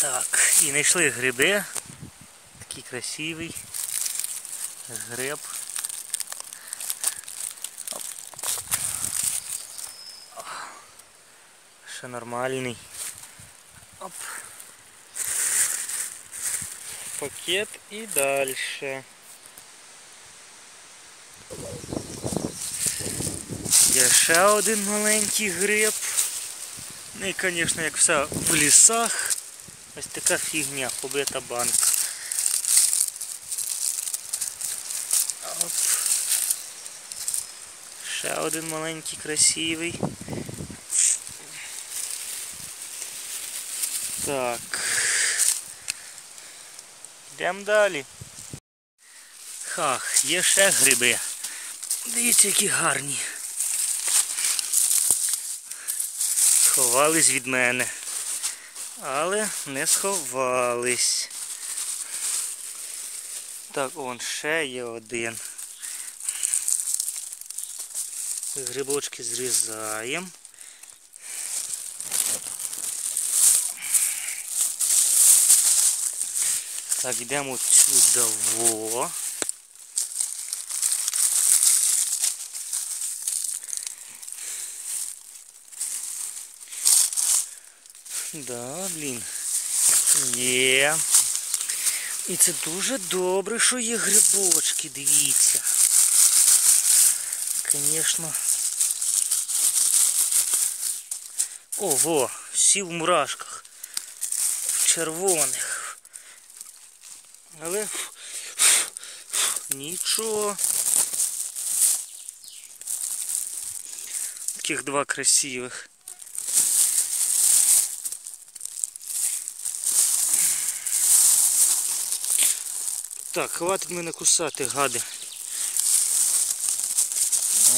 Так, і знайшли гриби. Такий красивий гриб. Ще нормальний. Оп. Пакет і далі. Є ще один маленький гриб. Ну і, звісно, як все в лісах, ось така фігня, побита банка. Оп. Ще один маленький красивий. Так. Йдемо далі. Хах, є ще гриби. Дивіться, які гарні. Сховались від мене. Але не сховались. Так, он ще є один. Грибочки зрізаємо. Так, йдемо сюди. Да, блін. Є. І це дуже добре, що є грибочки, дивіться. Звісно. Ого, всі в мурашках. В червоних. Але нічого. Таких два красивих. Так, хватить мене кусати, гади.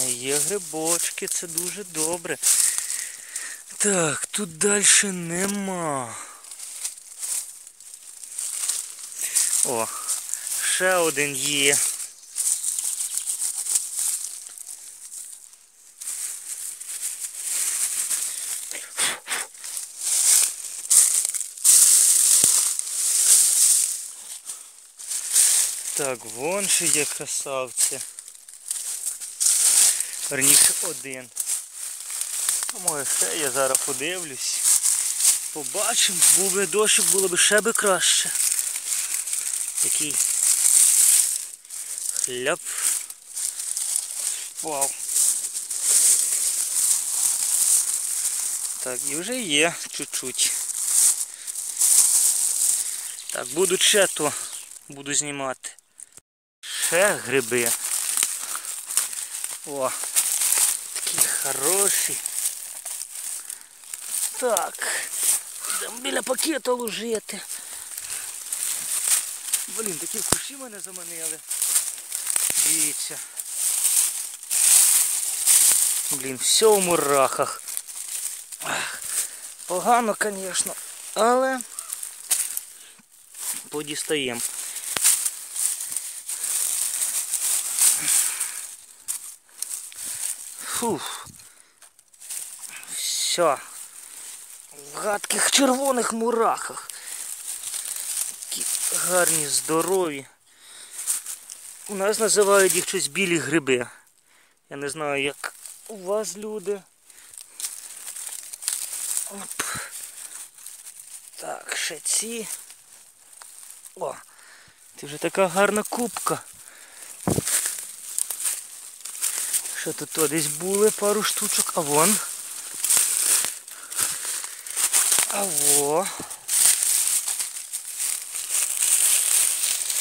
Є грибочки, це дуже добре. Так, тут далі нема. О, ще один є. Так, вон ще є красавці. Верніше один. А може ще я зараз подивлюсь. Побачимо, був би дощик, було б ще би краще. Такий хляп. Вау. Так, і вже є чуть-чуть. Так, буду ще то буду знімати. Ще гриби. О, такі хороші. Так, будемо біля пакету ложити. Блін, такі кущі мене заманили. Дивіться. Блін, все в мурахах. Погано, звісно, але подістаємо. Фух. Все. В гадких червоних мурахах. Такі гарні, здорові. У нас називають їх щось білі гриби. Я не знаю, як у вас люди. Оп. Так, ще ці. О, це вже така гарна кубка. Що тут то десь були пару штучок, а вон. А во.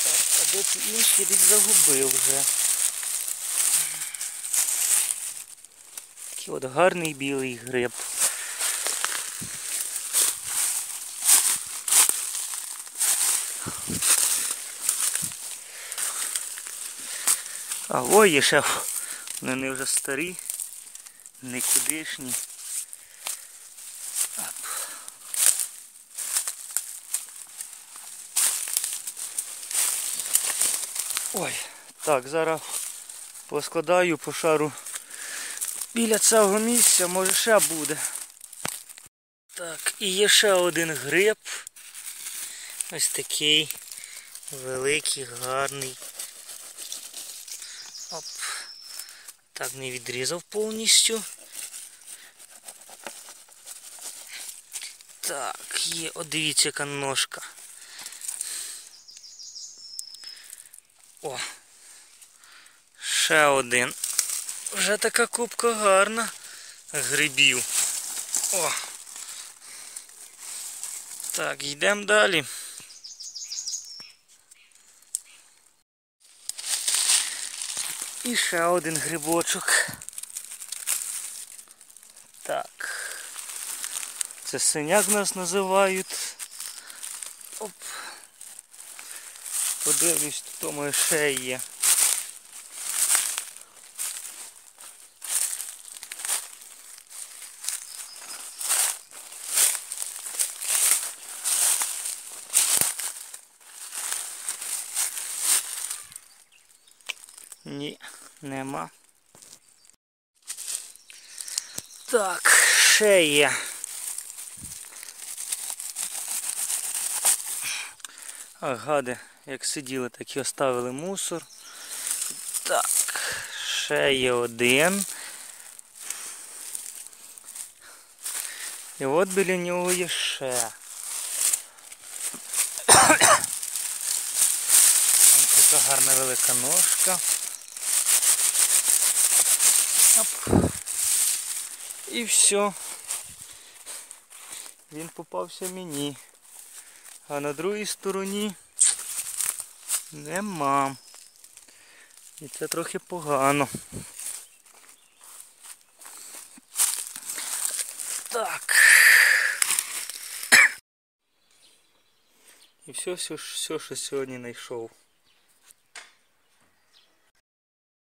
Так, а де ці інші десь загубив вже. Такий от гарний білий гриб. А ой, є ще. Вони вже старі, никудишні. Оп. Ой, так, зараз поскладаю по шару біля цього місця, може ще буде. Так, і є ще один гриб. Ось такий великий, гарний. Оп. Так, не відрізав повністю. Так, є, от дивіться, яка ножка. О. Ще один. Вже така кубка гарна грибів. О. Так, йдемо далі. І ще один грибочок. Так. Це синяк нас називають. Оп. Подивлюсь, тут моє ще є. Ні, нема. Так, ще є. А гади, як сиділи, так і оставили мусор. Так, ще є один. І от біля нього є ще. Ось така гарна велика ножка. Оп. І все. Він попався мені. А на другій стороні нема. І це трохи погано. Так. І все, все, все що сьогодні знайшов.